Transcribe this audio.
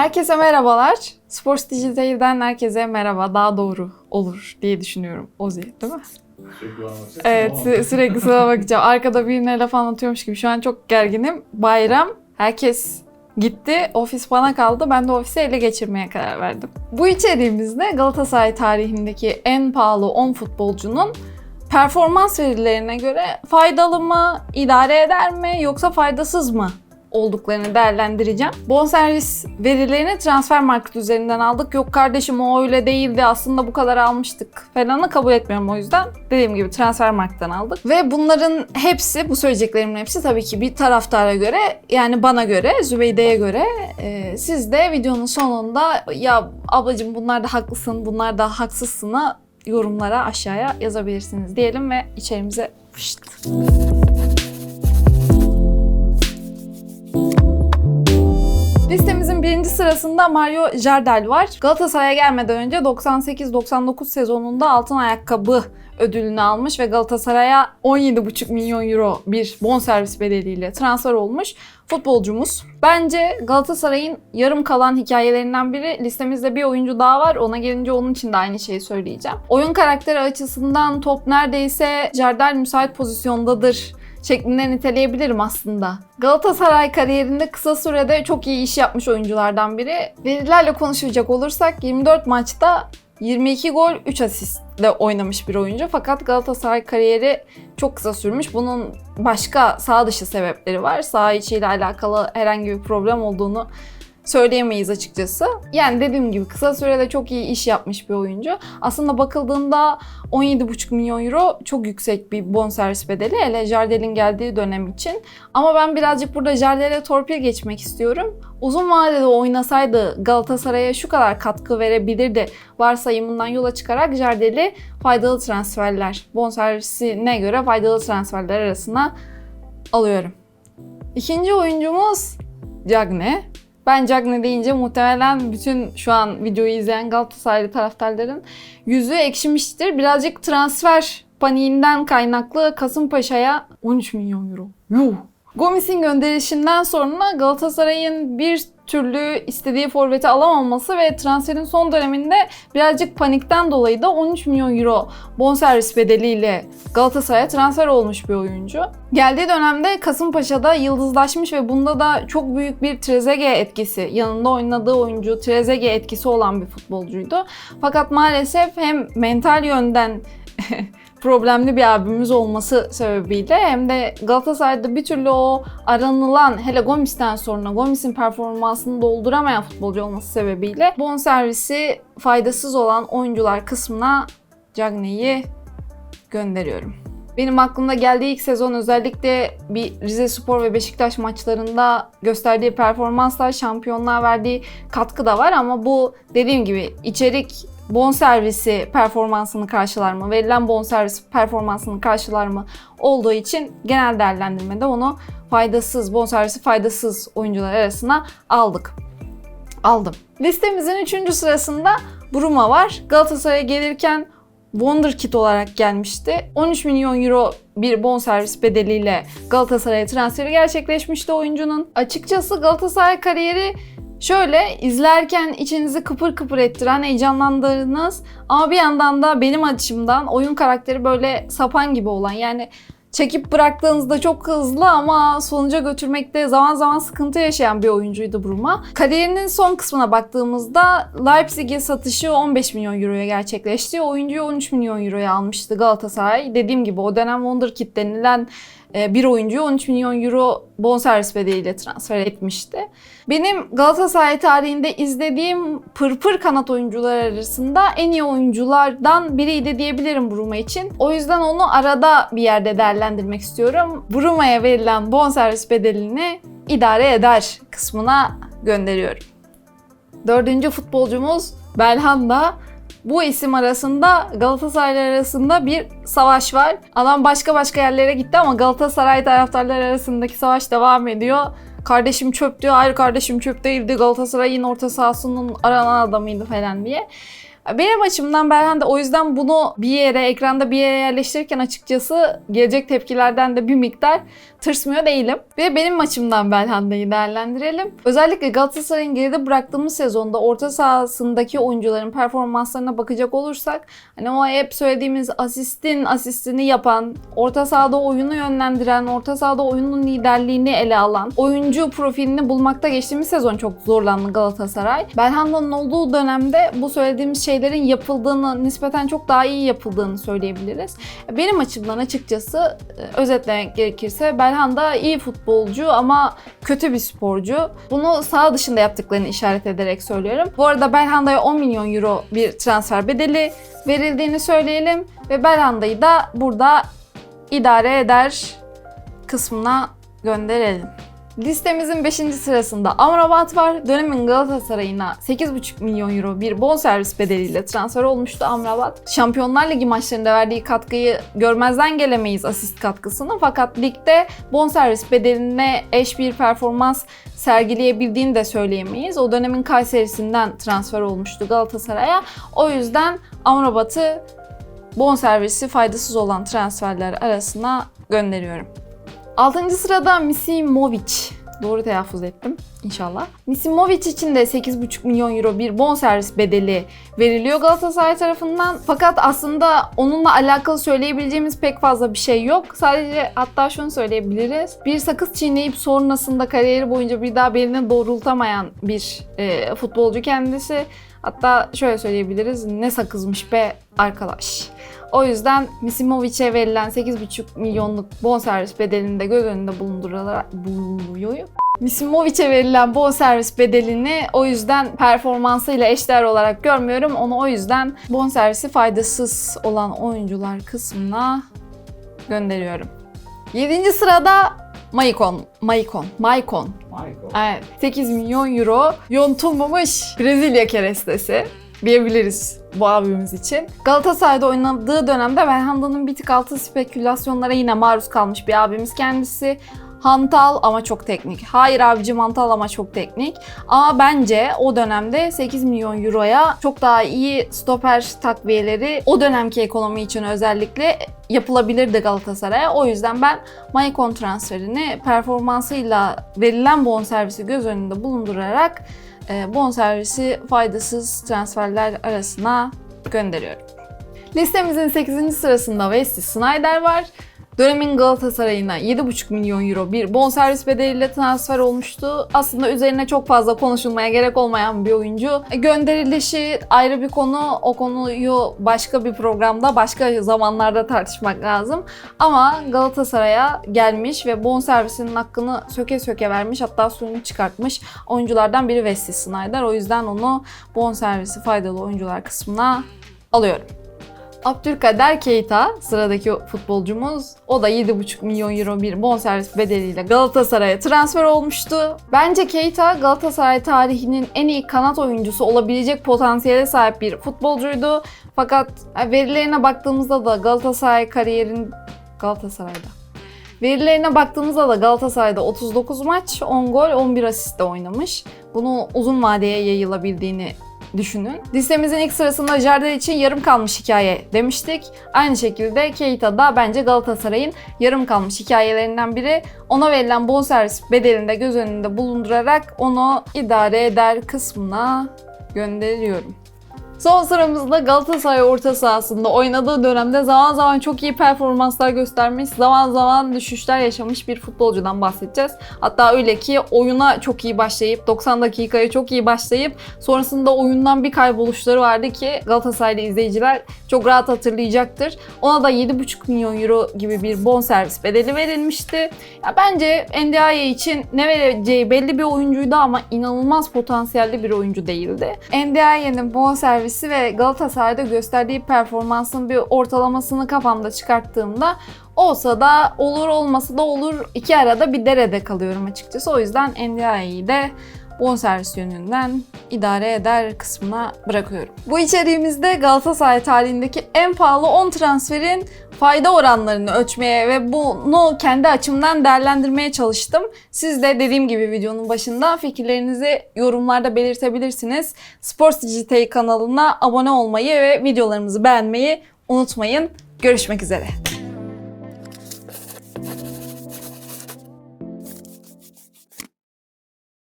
Herkese merhabalar. Sports Digital'den herkese merhaba. Daha doğru olur diye düşünüyorum. Ozi değil mi? Sürekli. Evet sü- sürekli sana bakacağım. Arkada birine laf anlatıyormuş gibi. Şu an çok gerginim. Bayram. Herkes gitti. Ofis bana kaldı. Ben de ofisi ele geçirmeye karar verdim. Bu içeriğimizde Galatasaray tarihindeki en pahalı 10 futbolcunun performans verilerine göre faydalı mı, idare eder mi yoksa faydasız mı olduklarını değerlendireceğim. Bonservis verilerini transfer market üzerinden aldık. Yok kardeşim o öyle değildi aslında bu kadar almıştık falanı kabul etmiyorum o yüzden. Dediğim gibi transfer marketten aldık. Ve bunların hepsi, bu söyleyeceklerimin hepsi tabii ki bir taraftara göre yani bana göre, Zübeyde'ye göre e, siz de videonun sonunda ya ablacığım bunlar da haklısın, bunlar da haksızsın'a yorumlara aşağıya yazabilirsiniz diyelim ve içerimize fışt. Sırasında Mario Jardel var. Galatasaray'a gelmeden önce 98-99 sezonunda altın ayakkabı ödülünü almış ve Galatasaray'a 17,5 milyon euro bir bonservis bedeliyle transfer olmuş futbolcumuz. Bence Galatasaray'ın yarım kalan hikayelerinden biri listemizde bir oyuncu daha var. Ona gelince onun için de aynı şeyi söyleyeceğim. Oyun karakteri açısından top neredeyse Jardel müsait pozisyondadır şeklinde niteleyebilirim aslında. Galatasaray kariyerinde kısa sürede çok iyi iş yapmış oyunculardan biri. Verilerle konuşacak olursak 24 maçta 22 gol 3 asistle oynamış bir oyuncu. Fakat Galatasaray kariyeri çok kısa sürmüş. Bunun başka sağ dışı sebepleri var. Sağ içiyle alakalı herhangi bir problem olduğunu söyleyemeyiz açıkçası. Yani dediğim gibi kısa sürede çok iyi iş yapmış bir oyuncu. Aslında bakıldığında 17,5 milyon euro çok yüksek bir bonservis bedeli hele Jardel'in geldiği dönem için. Ama ben birazcık burada Jardel'e torpil geçmek istiyorum. Uzun vadede oynasaydı Galatasaray'a şu kadar katkı verebilirdi varsayımından yola çıkarak Jardel'i faydalı transferler, bonservisine göre faydalı transferler arasına alıyorum. İkinci oyuncumuz Cagne. Ben Cagne deyince muhtemelen bütün şu an videoyu izleyen Galatasaraylı taraftarların yüzü ekşimiştir. Birazcık transfer paniğinden kaynaklı Kasımpaşa'ya 13 milyon euro. Yuh! Gomis'in gönderişinden sonra Galatasaray'ın bir türlü istediği forveti alamaması ve transferin son döneminde birazcık panikten dolayı da 13 milyon euro bonservis bedeliyle Galatasaray'a transfer olmuş bir oyuncu. Geldiği dönemde Kasımpaşa'da yıldızlaşmış ve bunda da çok büyük bir Trezeguet etkisi, yanında oynadığı oyuncu Trezeguet etkisi olan bir futbolcuydu. Fakat maalesef hem mental yönden problemli bir abimiz olması sebebiyle hem de Galatasaray'da bir türlü o aranılan hele Gomis'ten sonra Gomis'in performansını dolduramayan futbolcu olması sebebiyle bonservisi faydasız olan oyuncular kısmına Cagne'yi gönderiyorum. Benim aklımda geldiği ilk sezon özellikle bir Rize Spor ve Beşiktaş maçlarında gösterdiği performanslar, şampiyonluğa verdiği katkı da var ama bu dediğim gibi içerik bonservisi performansını karşılar mı, verilen bonservis performansını karşılar mı olduğu için genel değerlendirmede onu faydasız, bonservisi faydasız oyuncular arasına aldık. Aldım. Listemizin 3. sırasında Bruma var. Galatasaray'a gelirken Wonderkid olarak gelmişti. 13 milyon euro bir bonservis bedeliyle Galatasaray'a transferi gerçekleşmişti oyuncunun. Açıkçası Galatasaray kariyeri Şöyle izlerken içinizi kıpır kıpır ettiren, heyecanlandığınız ama bir yandan da benim açımdan oyun karakteri böyle sapan gibi olan yani çekip bıraktığınızda çok hızlı ama sonuca götürmekte zaman zaman sıkıntı yaşayan bir oyuncuydu Bruma. Kariyerinin son kısmına baktığımızda Leipzig'e satışı 15 milyon euroya gerçekleşti. Oyuncuyu 13 milyon euroya almıştı Galatasaray. Dediğim gibi o dönem Wonderkid denilen bir oyuncuyu 13 milyon euro bonservis bedeliyle transfer etmişti. Benim Galatasaray tarihinde izlediğim pırpır kanat oyuncular arasında en iyi oyunculardan biriydi diyebilirim Bruma için. O yüzden onu arada bir yerde değerlendirmek istiyorum. Bruma'ya verilen bonservis bedelini idare eder kısmına gönderiyorum. Dördüncü futbolcumuz Belhanda. Bu isim arasında Galatasaray arasında bir savaş var. Adam başka başka yerlere gitti ama Galatasaray taraftarları arasındaki savaş devam ediyor. Kardeşim çöp diyor. Hayır kardeşim çöp değildi. Galatasaray'ın orta sahasının aranan adamıydı falan diye. Benim açımdan Belhanda o yüzden bunu bir yere, ekranda bir yere yerleştirirken açıkçası gelecek tepkilerden de bir miktar tırsmıyor değilim. Ve benim açımdan Belhanda'yı değerlendirelim. Özellikle Galatasaray'ın geride bıraktığımız sezonda orta sahasındaki oyuncuların performanslarına bakacak olursak hani o hep söylediğimiz asistin asistini yapan, orta sahada oyunu yönlendiren, orta sahada oyunun liderliğini ele alan, oyuncu profilini bulmakta geçtiğimiz sezon çok zorlandı Galatasaray. Belhanda'nın olduğu dönemde bu söylediğimiz şeylerin yapıldığını, nispeten çok daha iyi yapıldığını söyleyebiliriz. Benim açımdan açıkçası e, özetlemek gerekirse Belhanda iyi futbolcu ama kötü bir sporcu. Bunu sağ dışında yaptıklarını işaret ederek söylüyorum. Bu arada Belhanda'ya 10 milyon euro bir transfer bedeli verildiğini söyleyelim ve Belhanda'yı da burada idare eder kısmına gönderelim. Listemizin 5. sırasında Amrabat var. Dönemin Galatasaray'ına 8,5 milyon euro bir bonservis bedeliyle transfer olmuştu Amrabat. Şampiyonlar Ligi maçlarında verdiği katkıyı görmezden gelemeyiz asist katkısını. Fakat ligde bonservis bedeline eş bir performans sergileyebildiğini de söyleyemeyiz. O dönemin Kayseri'sinden transfer olmuştu Galatasaray'a. O yüzden Amrabat'ı bonservisi faydasız olan transferler arasına gönderiyorum. 6. sırada Misimovic. Doğru telaffuz ettim inşallah. Misimovic için de 8,5 milyon euro bir bonservis bedeli veriliyor Galatasaray tarafından. Fakat aslında onunla alakalı söyleyebileceğimiz pek fazla bir şey yok. Sadece hatta şunu söyleyebiliriz. Bir sakız çiğneyip sonrasında kariyeri boyunca bir daha beline doğrultamayan bir e, futbolcu kendisi. Hatta şöyle söyleyebiliriz. Ne sakızmış be arkadaş. O yüzden Misimovic'e verilen 8,5 milyonluk bonservis bedelini de göz önünde bulundurarak bulunuyor. Misimovic'e verilen bonservis bedelini o yüzden performansıyla eşdeğer olarak görmüyorum. Onu o yüzden bonservisi faydasız olan oyuncular kısmına gönderiyorum. 7. sırada Maicon. Maicon. Maicon. Michael. Evet. 8 milyon euro yontulmamış Brezilya kerestesi diyebiliriz bu abimiz için. Galatasaray'da oynadığı dönemde Belhanda'nın bir tık altı spekülasyonlara yine maruz kalmış bir abimiz kendisi. Hantal ama çok teknik. Hayır abicim hantal ama çok teknik. Ama bence o dönemde 8 milyon euroya çok daha iyi stoper takviyeleri o dönemki ekonomi için özellikle yapılabilirdi Galatasaray'a. O yüzden ben Maicon transferini performansıyla verilen bonservisi göz önünde bulundurarak e, bonservisi faydasız transferler arasına gönderiyorum. Listemizin 8. sırasında Wesley Sneijder var. Dönemin Galatasaray'ına 7,5 milyon euro bir bonservis bedeliyle transfer olmuştu. Aslında üzerine çok fazla konuşulmaya gerek olmayan bir oyuncu. E, Gönderilişi ayrı bir konu. O konuyu başka bir programda, başka zamanlarda tartışmak lazım. Ama Galatasaray'a gelmiş ve bonservisinin hakkını söke söke vermiş. Hatta suyunu çıkartmış oyunculardan biri Wesley Sneijder. O yüzden onu bonservisi faydalı oyuncular kısmına alıyorum. Abdülkader Keita sıradaki futbolcumuz. O da 7,5 milyon euro bir bonservis bedeliyle Galatasaray'a transfer olmuştu. Bence Keita Galatasaray tarihinin en iyi kanat oyuncusu olabilecek potansiyele sahip bir futbolcuydu. Fakat verilerine baktığımızda da Galatasaray kariyerin Galatasaray'da. Verilerine baktığımızda da Galatasaray'da 39 maç, 10 gol, 11 asiste oynamış. Bunu uzun vadeye yayılabildiğini düşünün. Listemizin ilk sırasında Jardel için yarım kalmış hikaye demiştik. Aynı şekilde Keita da bence Galatasaray'ın yarım kalmış hikayelerinden biri. Ona verilen bonservis bedelini de göz önünde bulundurarak onu idare eder kısmına gönderiyorum. Son sıramızda Galatasaray orta sahasında oynadığı dönemde zaman zaman çok iyi performanslar göstermiş, zaman zaman düşüşler yaşamış bir futbolcudan bahsedeceğiz. Hatta öyle ki oyuna çok iyi başlayıp, 90 dakikaya çok iyi başlayıp sonrasında oyundan bir kayboluşları vardı ki Galatasaraylı izleyiciler çok rahat hatırlayacaktır. Ona da 7,5 milyon euro gibi bir bonservis bedeli verilmişti. Ya bence Ndiaye için ne vereceği belli bir oyuncuydu ama inanılmaz potansiyelli bir oyuncu değildi. Ndiaye'nin bonservisi ve Galatasaray'da gösterdiği performansın bir ortalamasını kafamda çıkarttığımda olsa da olur olmasa da olur iki arada bir derede kalıyorum açıkçası. O yüzden Ndiaye'yi de bonservis yönünden idare eder kısmına bırakıyorum. Bu içeriğimizde Galatasaray tarihindeki en pahalı 10 transferin fayda oranlarını ölçmeye ve bunu kendi açımdan değerlendirmeye çalıştım. Siz de dediğim gibi videonun başında fikirlerinizi yorumlarda belirtebilirsiniz. Sports Digital kanalına abone olmayı ve videolarımızı beğenmeyi unutmayın. Görüşmek üzere.